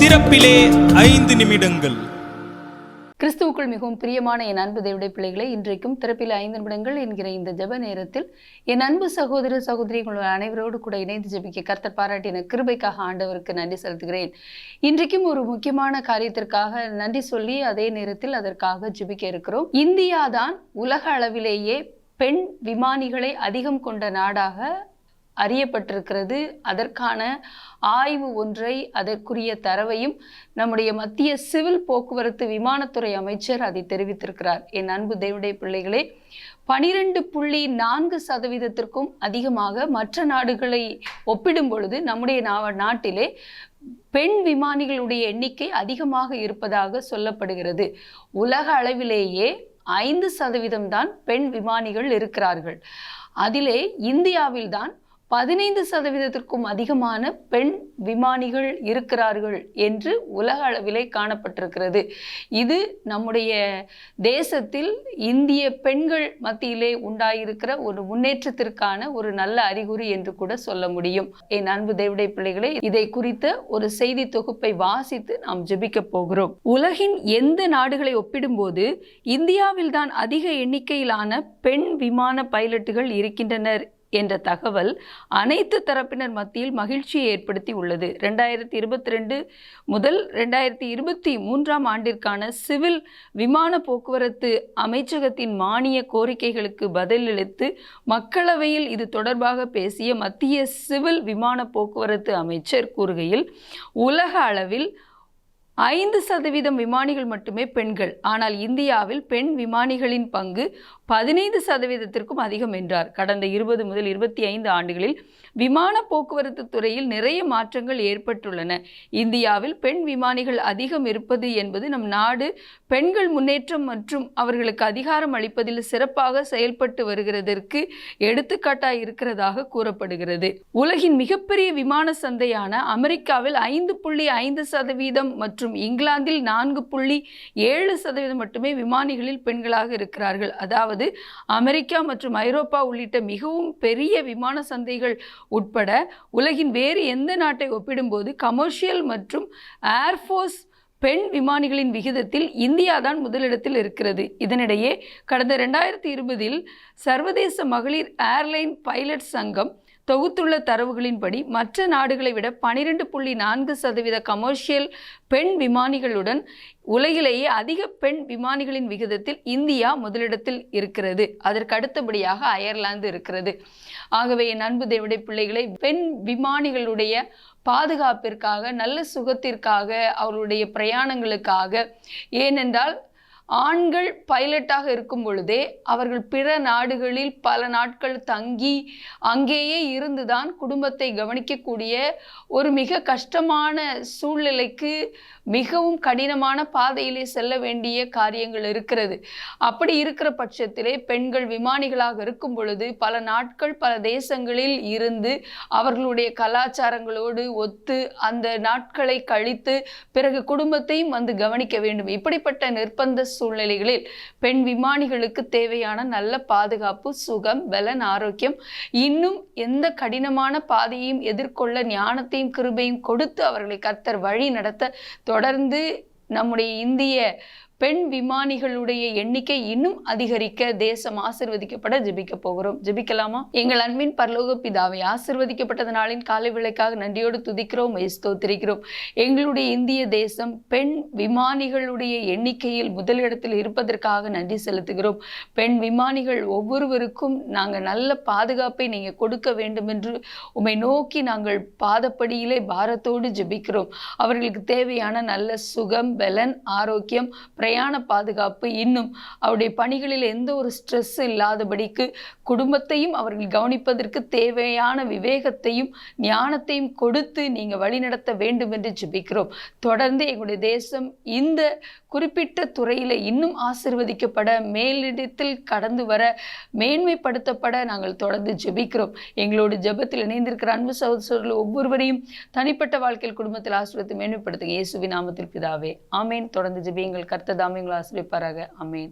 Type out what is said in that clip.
திறப்பிலே ஐந்து நிமிடங்கள். கிறிஸ்துவுக்குள் மிகவும் பிரியமான என் அன்பு தேவிட பிள்ளைகளை இன்றைக்கும் திறப்பில் ஐந்து நிமிடங்கள் என்கிற இந்த ஜெப நேரத்தில் என் அன்பு சகோதர சகோதரிகள் அனைவரோடு கூட இணைந்து ஜபிக்க கர்த்தர் பாராட்டின கிருபைக்காக ஆண்டவருக்கு நன்றி செலுத்துகிறேன். இன்றைக்கும் ஒரு முக்கியமான காரியத்திற்காக நன்றி சொல்லி அதே நேரத்தில் அதற்காக ஜபிக்க இருக்கிறோம். இந்தியா தான் உலக அளவிலேயே பெண் விமானிகளை அதிகம் கொண்ட நாடாக அறியப்பட்டிருக்கிறது. அதற்கான ஆய்வு ஒன்றை அதற்குரிய தரவையும் நம்முடைய மத்திய சிவில் போக்குவரத்து விமானத்துறை அமைச்சர் அதை தெரிவித்திருக்கிறார். என் அன்பு தேவடைய பிள்ளைகளே பனிரெண்டு புள்ளி நான்கு சதவீதத்திற்கும் அதிகமாக மற்ற நாடுகளை ஒப்பிடும் பொழுது நம்முடைய நாட்டிலே பெண் விமானிகளுடைய எண்ணிக்கை அதிகமாக இருப்பதாக சொல்லப்படுகிறது. உலக அளவிலேயே ஐந்து சதவீதம் தான் பெண் விமானிகள் இருக்கிறார்கள். அதிலே இந்தியாவில்தான் பதினைந்து சதவீதத்திற்கும் அதிகமான பெண் விமானிகள் இருக்கிறார்கள் என்று உலக அளவிலே காணப்பட்டிருக்கிறது. இது நம்முடைய தேசத்தில் இந்திய பெண்கள் மத்தியிலே உண்டாயிருக்கிற ஒரு முன்னேற்றத்திற்கான ஒரு நல்ல அறிகுறி என்று கூட சொல்ல முடியும். என் அன்பு தேவடைய பிள்ளைகளே இதை குறித்த ஒரு செய்தி தொகுப்பை வாசித்து நாம் ஜெபிக்க போகிறோம். உலகின் எந்த நாடுகளை ஒப்பிடும்போது இந்தியாவில்தான் அதிக எண்ணிக்கையிலான பெண் விமான பைலட்டுகள் இருக்கின்றனர் என்ற தகவல் அனைத்து தரப்பினர் மத்தியில் மகிழ்ச்சியை ஏற்படுத்தி உள்ளது. ரெண்டாயிரத்தி இருபத்தி ரெண்டு முதல் ரெண்டாயிரத்தி இருபத்தி மூன்றாம் ஆண்டிற்கான சிவில் விமான போக்குவரத்து அமைச்சகத்தின் மானிய கோரிக்கைகளுக்கு பதிலளித்து மக்களவையில் இது தொடர்பாக பேசிய மத்திய சிவில் விமான போக்குவரத்து அமைச்சர் கூறுகையில் உலக அளவில் ஐந்து சதவீதம் விமானிகள் மட்டுமே பெண்கள். ஆனால் இந்தியாவில் பெண் விமானிகளின் பங்கு பதினைந்து சதவீதத்திற்கும் அதிகம் என்றார். கடந்த இருபது முதல் இருபத்தி ஐந்து ஆண்டுகளில் விமான போக்குவரத்து துறையில் நிறைய மாற்றங்கள் ஏற்பட்டுள்ளன. இந்தியாவில் பெண் விமானிகள் அதிகம் இருப்பது என்பது நம் நாடு பெண்கள் முன்னேற்றம் மற்றும் அவர்களுக்கு அதிகாரம் அளிப்பதில் சிறப்பாக செயல்பட்டு வருகிறதற்கு எடுத்துக்காட்டாக இருக்கிறதாக கூறப்படுகிறது. உலகின் மிகப்பெரிய விமான சந்தையான அமெரிக்காவில் ஐந்து புள்ளி ஐந்து சதவீதம் மற்றும் இங்கிலாந்தில் நான்கு புள்ளி ஏழு சதவீதம் மட்டுமே விமானிகளில் பெண்களாக இருக்கிறார்கள். அதாவது அமெரிக்கா மற்றும் ஐரோப்பா உள்ளிட்ட மிகவும் பெரிய விமான சந்தைகள் உட்பட உலகின் வேறு எந்த நாட்டை ஒப்பிடும்போது கமர்ஷியல் மற்றும் ஏர்ஃபோர்ஸ் பெண் விமானிகளின் விகிதத்தில் இந்தியா தான் முதலிடத்தில் இருக்கிறது. இதனிடையே கடந்த ரெண்டாயிரத்தி இருபதில் சர்வதேச மகளிர் ஏர்லைன் பைலட் சங்கம் தொகுத்துள்ள தரவுகளின்படி மற்ற நாடுகளை விட பனிரெண்டு புள்ளி நான்கு சதவீத கமர்ஷியல் பெண் விமானிகளுடன் உலகிலேயே அதிக பெண் விமானிகளின் விகிதத்தில் இந்தியா முதலிடத்தில் இருக்கிறது. அதற்கு அடுத்தபடியாக அயர்லாந்து இருக்கிறது. ஆகவே என் அன்பு தேவடை பிள்ளைகளை பெண் விமானிகளுடைய பாதுகாப்பிற்காக நல்ல சுகத்திற்காக அவர்களுடைய பிரயாணங்களுக்காக ஏனென்றால் ஆண்கள் பைலட்டாக இருக்கும் பொழுதே அவர்கள் பிற நாடுகளில் பல நாட்கள் தங்கி அங்கேயே இருந்துதான் குடும்பத்தை கவனிக்கக்கூடிய ஒரு மிக கஷ்டமான சூழ்நிலைக்கு மிகவும் கடினமான பாதையிலே செல்ல வேண்டிய காரியங்கள் இருக்கிறது. அப்படி இருக்கிற பட்சத்திலே பெண்கள் விமானிகளாக இருக்கும் பொழுது பல நாட்கள் பல தேசங்களில் இருந்து அவர்களுடைய கலாச்சாரங்களோடு ஒத்து அந்த நாட்களை கழித்து பிறகு குடும்பத்தையும் வந்து கவனிக்க வேண்டும். இப்படிப்பட்ட நிர்பந்த சூழ்நிலைகளில் பெண் விமானிகளுக்கு தேவையான நல்ல பாதுகாப்பு சுகம் பலன் ஆரோக்கியம் இன்னும் எந்த கடினமான பாதையையும் எதிர்கொள்ள ஞானத்தையும் கிருபையும் கொடுத்து அவர்களை கர்த்தர் வழி நடத்த தொடர்ந்து நம்முடைய இந்திய பெண் விமானிகளுடைய எண்ணிக்கை இன்னும் அதிகரிக்க தேசம் ஆசிர்வதிக்கப்பட ஜெபிக்க போகிறோம். ஜெபிக்கலாமா? எங்கள் அன்பின் பரலோக பிதாவை ஆசிர்வதிக்கப்பட்டது நாளின் காலை விளக்காக நன்றியோடு துதிக்கிறோம் ஸ்தோத்திரிக்கிறோம் எங்களுடைய இந்திய தேசம் பெண் விமானிகளுடைய எண்ணிக்கையில் முதலிடத்தில் இருப்பதற்காக நன்றி செலுத்துகிறோம். பெண் விமானிகள் ஒவ்வொருவருக்கும் நாங்கள் நல்ல பாதுகாப்பை நீங்கள் கொடுக்க வேண்டும் என்று உமை நோக்கி நாங்கள் பாதப்படியிலே பாரத்தோடு ஜெபிக்கிறோம். அவர்களுக்கு தேவையான நல்ல சுகம் பலன் ஆரோக்கியம் பிரயாண பாதுகாப்பு இன்னும் அவருடைய பணிகளில் எந்த ஒரு ஸ்ட்ரெஸ் இல்லாதபடிக்கு குடும்பத்தையும் அவர்கள் கவனிப்பதற்கு தேவையான விவேகத்தையும் ஞானத்தையும் கொடுத்து நீங்கள் வழிநடத்த வேண்டும் என்று ஜெபிக்கிறோம். தொடர்ந்து எங்களுடைய தேசம் இந்த குறிப்பிட்ட துறையில் இன்னும் ஆசிர்வதிக்கப்பட மேலிடத்தில் கடந்து வர மேன்மைப்படுத்தப்பட நாங்கள் தொடர்ந்து ஜெபிக்கிறோம். எங்களோடு ஜெபத்தில் இணைந்திருக்கிற அன்பு சகோதரர்கள் ஒவ்வொருவரையும் தனிப்பட்ட வாழ்க்கையில் குடும்பத்தில் ஆசிரியத்தை மேன்மைப்படுத்துங்க. இயேசுவி நாமத்தில் பிதாவே. ஆமேன். தொடர்ந்து ஜெபியுங்கள். கர்த்தர் தாமே உங்களை ஆசிரியப்பாராக அமீன்